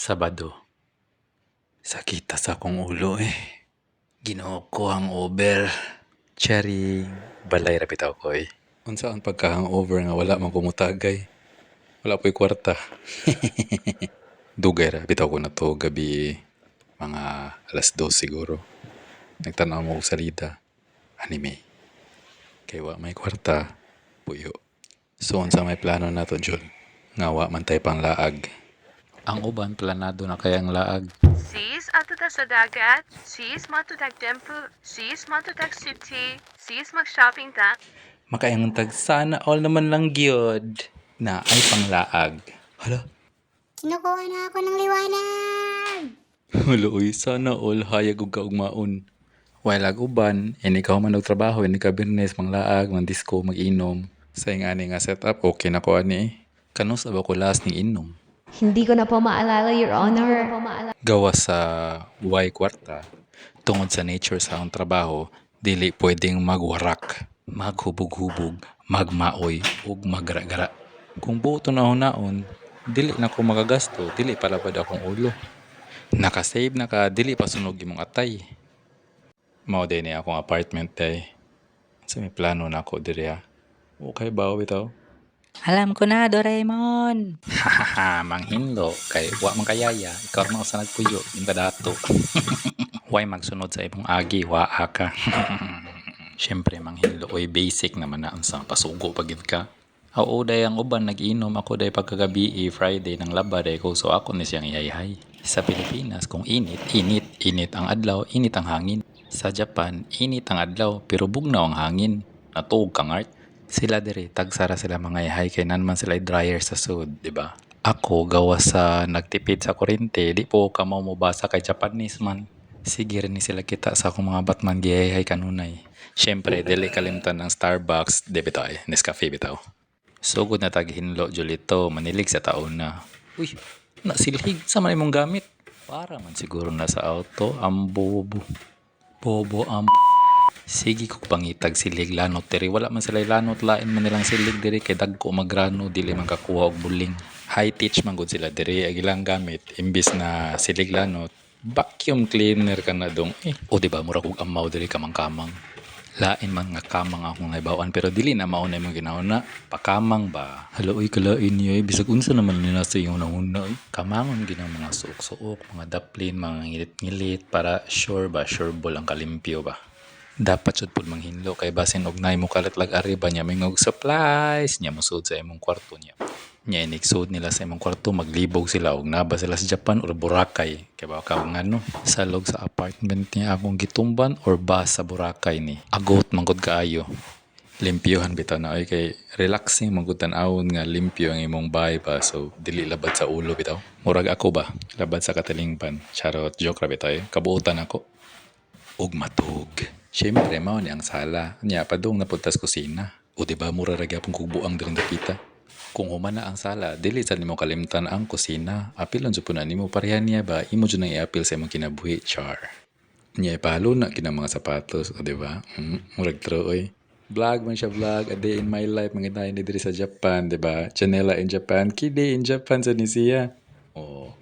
Sabado. Sakita sa akong ulo eh. Ginoo ko ang over. Cherry. Balay rapit ako eh. Unsa ang pagka-hangover nga wala man kumutagay. Wala po'y kwarta. Dugay ra bitaw ko na to gabi mga alas 2 siguro. Nagtanaw mo salida. Anime. Kay wa may kwarta. Puyo. So unsa may plano nato Jol? Nga wa man tay pang laag. Ang uban planado na kaya ang laag. Sis atuta sa dagat, sis matutag temple, sis matutag city, sis mag-shopping ta. Makayang tag sana all naman lang gyud na ay panglaag. Hala, Kinukuha na ako ng liwanag! hala uy, sana all hayag ug kaugmaon. While ag uban, ini ka man og trabaho, ini ka birnes, manglaag, man disco, mag-inom. Sa ingani nga setup, okay na ko ani. Kanus ba ko last ning inom? Hindi ko na po maalala, Your Honor. Gawa sa Y kwarta, tungod sa nature sa akong trabaho, dili pwedeng magwarak, maghubog-hubog, magmaoy, ug magra-gara. Kung buto na hunaon, dili na ko magagasto, dili palapad akong ulo. Nakasave na ka, dili pa sunog imong atay. Mao din ni akong apartment day. Sa may plano na ako diri ha. Okay ba bitaw? Alam ko na, Doraemon. Hahaha, manghindo. Kay wa man kayaya. Ikaw mo sa nagpuyo. Yung dato. Why magsunod sa ibong agi, wa ka. Siyempre, manghindo. Oy, basic naman na ang sa pasugo pagid ka. Oo, day ang uban nag-inom ako day pagkagabi eh, Friday ng laba day ko so ako ni siyang iyayhay. Sa Pilipinas, kung init, init, init ang adlaw, init ang hangin. Sa Japan, init ang adlaw pero bugnaw ang hangin. Natuog kang art. Sila diri tagsara sila mga yahay kay nan man sila dryer sa sud, di ba? Ako gawa sa nagtipid sa kuryente, di po ka mo mubasa kay Japanese man. Sige rin ni sila kita sa akong mga Batman giyahay kanunay. Siyempre, dili kalimtan ng Starbucks, di bitaw eh, Nescafe bitaw. Sugod na taghinlo Julito, manilig sa taon na. Uy, nasilhig sa man imong gamit. Para man siguro na sa auto, ang bobo. Bobo ang Sige ko pangitag silig lanot diri wala man sila lanot lain man nilang silig diri kay dagko magrano dili man kakuha og buling. High teach man sila diri ang ilang gamit imbis na silig lanot vacuum cleaner ka na dong eh. O di ba mura kog amaw diri kamang-kamang. Lain man nga kamang akong naibawan pero dili na mao na imong ginauna. Pakamang ba? Hala uy kalain niyo eh. Bisag unsa naman nila sa iyong nauna eh. Kamangon ginang mga suok-suok, mga daplin, mga ngilit-ngilit para sure ba, sure ball ang kalimpyo ba dapat jud pud manghinlo kay basin og nay mo kalatlag ari ba niya mingog supplies niya musud sa imong kwarto niya. Nya inigsud nila sa imong kwarto maglibog sila og naba sila sa Japan or Boracay. Kay ba ka nga no? Sa log sa apartment niya akong gitumban or bus sa Boracay ni? Agot mangod kaayo. Limpyohan bitaw na. Ay kay relaxing mangod tan-awon nga limpyo ang imong bahay pa so dili labad sa ulo bitaw. Murag ako ba? Labad sa katalingpan charot joke ra bitaw eh. kabuotan ako. Ug matug. Siyempre, mao ni ang sala. Nya, padung napuntas kusina. O di ba mura ra gyapon kog buang diring dapita. Kung humana ang sala, dili sa nimo kalimtan ang kusina. Apilon jud na nimo pareha niya ba imo jud nang i-apil sa imong kinabuhi, char. Nya ipalo na kinang mga sapatos, o di ba? Mm, murag true oy. Vlog man siya vlog, a day in my life, mga tayo ni sa Japan, di ba? Chanela in Japan, kidi in Japan sa Nisiya. Oh.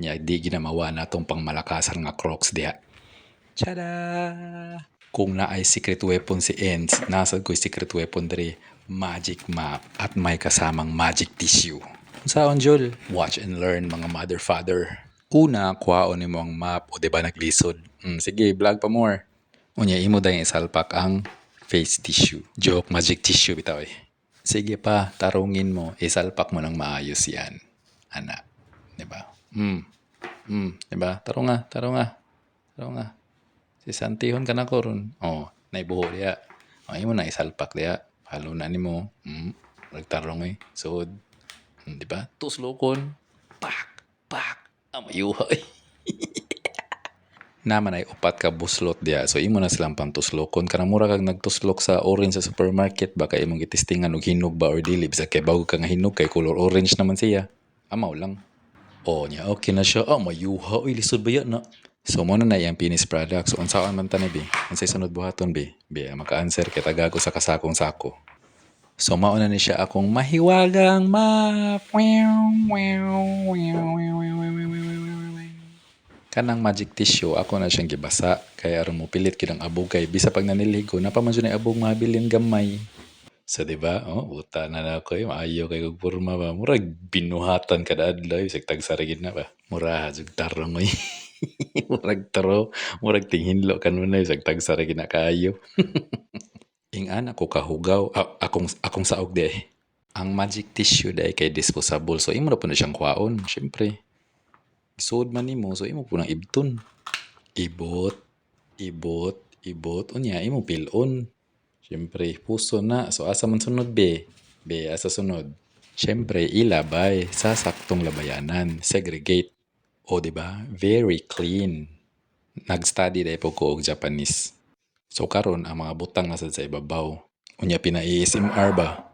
Nya, di ginamawa na tong pangmalakasar nga crocs diha. Tada! Kung na ay secret weapon si Ends, nasa ko'y secret weapon diri, magic map at may kasamang magic tissue. Saan Jol? Watch and learn mga mother father. Una, kuhaon nimo ang map o di ba naglisod. Mm, sige, vlog pa more. Unya imo dahil isalpak ang face tissue. Joke, magic tissue bitaw eh. Sige pa, tarungin mo, isalpak mo ng maayos yan. Ana, di ba? Hmm. Hmm, di ba? Taro nga, taro nga. Taro nga. Si Santihon ka na ko ron. Oh, naibuho diya. Ay mo na isalpak diya. Halo na ni mo. Hmm. Nagtarong eh. So, hmm, di ba? Tuslokon. Pak! Pak! Amayuhay. Naman ay upat ka buslot diya. So, imo na silang pantuslokon. Kanang mura kag nagtuslok sa orange sa supermarket. Baka imong itistingan og hinog ba or dili. Bisa kay bago ka nga hinog kay color orange naman siya. Amaw lang. O niya, okay na siya. Ah, mayuha. Uy, lisod ba yan na? So, muna na yung finished product. So, unsaan man tani, be? Unsay sunod buhaton, be? Be, maka-answer kay tagago sa kasakong sako. So mauna ni siya akong mahiwagang map. Kanang magic tissue, ako na siyang gibasa. Kaya aron mo pilit kinang abog kay bisa pag naniligo, napamanso na abog mabilin gamay. So, di? Oh, buta na na ako eh. Maayo kay kog ba. Murag binuhatan kada adlaw. Isag tagsarigid na ba? Mura, jug tarong. Murag taro. Murag tinghinlo kanunay. Isag tagsarigid na kayo. Ing ana ko kahugaw. Ah, akong, akong saog di eh. Ang magic tissue dahil kay disposable. So, imo na po na siyang kwaon. Siyempre. Isuod man nimo. So, imo po nang ibton. Ibot. Ibot. Ibot. Unya, imo pilon. Siyempre, puso na. So, asa man sunod, be? Be, asa sunod? Siyempre, ilabay sa saktong labayanan. Segregate. O, di ba? Very clean. Nag-study dahil po ko og Japanese. So, karon ang mga butang nasa sa ibabaw. Unya, pina-ASMR ba?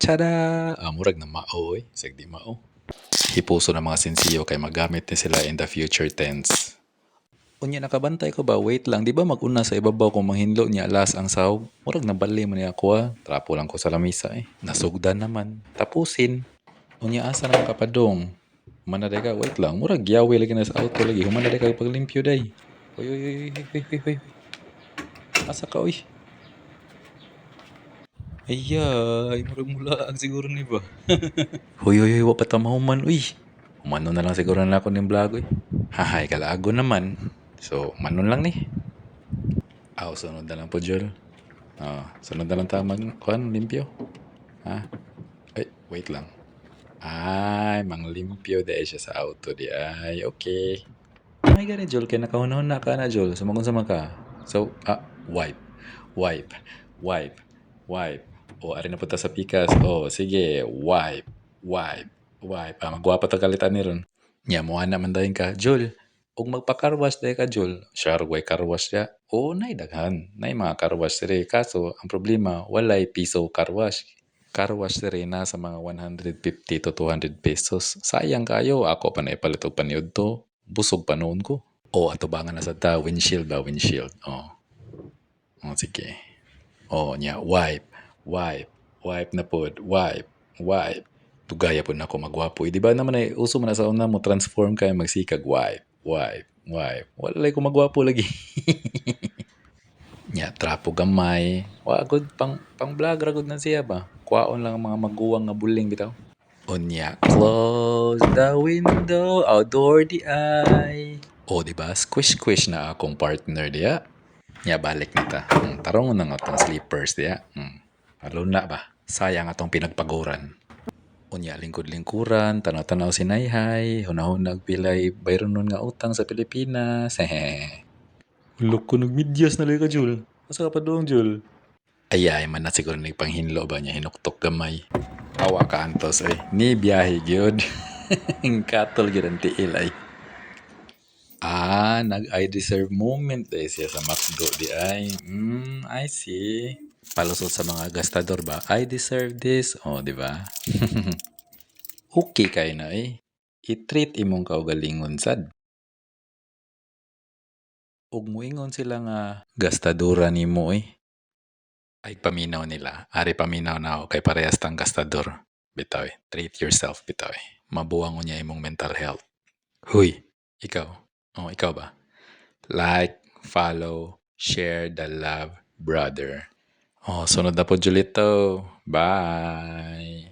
Tada! Ah, murag na mao, eh. Sagdi mao. Hipuso ng mga sensiyo kay magamit ni sila in the future tense. Unya nakabantay ko ba? Wait lang, di ba mag-una sa ibabaw kung manghinlo niya alas ang sahog? Murag nabali mo niya ako ah. Trapo lang ko sa lamisa eh. Nasugdan naman. Tapusin. Unya asa na kapadong. Humanaday ka, wait lang. Murag yawi lagi na sa auto lagi. Humanaday ka paglimpyo day. Uy, uy, uy, uy, uy, uy, uy. Asa ka, uy. Ayay, murag mula ang siguro ni ba? Huy, huy, huy, wa pa tamahuman, uy. Umano na lang siguro na ako ng vlog, uy. Hahay, kalaago naman. So, manon lang ni. Aw, sunod na lang po, Joel. Ah, sunod na lang tayo mag, kuhan, limpyo. Ha? Ay, wait lang. Ay, mang limpyo dahil siya sa auto di ay. Okay. Ay, gani, Joel. Kaya nakahunahon na ka na, Joel. Sumagon sama ka. So, ah, wipe. Wipe. Wipe. Wipe. O, ari na punta sa pikas. O, sige. Wipe. Wipe. Wipe. Ah, magwapa ta kalitan ni ron. Nya, mo na man dahin ka. Joel, ug magpa-carwash dahi ka, Joel. Sure, way carwash ya. Oo, nay daghan. Nay mga carwash dire. Kaso, ang problema, walay piso carwash. Carwash dire na sa mga 150 to 200 pesos. Sayang kayo. Ako pa na ipalit og paniod to. Busog pa noon ko. O, atubangan na sa ta. Windshield ba? Windshield. O. O, sige. O, nya. Wipe. Wipe. Wipe na pod. Wipe. Wipe. Tugaya po na ako magwapo. Eh, di ba naman ay uso mo na sa una mo transform kaya magsikag. Wipe. Wipe. Wipe. Wala ko magwapo lagi. Nya, trapo gamay. Wa gud pang pang vlog ra gud na siya ba. Kuwaon lang ang mga maguwang nga buling bitaw. Unya, close the window, outdoor the eye. O, di ba? Squish-squish na akong partner diya. Nya, balik na ta. Hmm, tarong na nga tong sleepers diya. Hmm. Halo na ba? Sayang atong pinagpaguran. Unya, lingkod-lingkuran, tanaw-tanaw si Nayhay, hunahon pilay bayron nun nga utang sa Pilipinas. Hehe. Look ko nagmidyas na ka, Jul. Asa ka pa doon, Jul? Ayay, man na siguro nagpanghinlo ba niya hinuktok gamay. Awa ka antos eh. Ni biyahe gyud. Katol gyud ang tiil ay. Ah, nag-I deserve moment eh siya sa McDo di ay. Mm, I see. Palusot sa mga gastador ba? I deserve this. Oh, di ba? okay kay na eh. I-treat imong kaugalingon sad. Ug muingon sila nga gastadora nimo eh. Ay paminaw nila. Ari paminaw na ako kay parehas tang gastador. Bitaw eh. Treat yourself bitaw eh. Mabuang niya imong mental health. Huy, ikaw. Oh, ikaw ba? Like, follow, share the love, brother. Oh, sunod na po, Julito. Bye!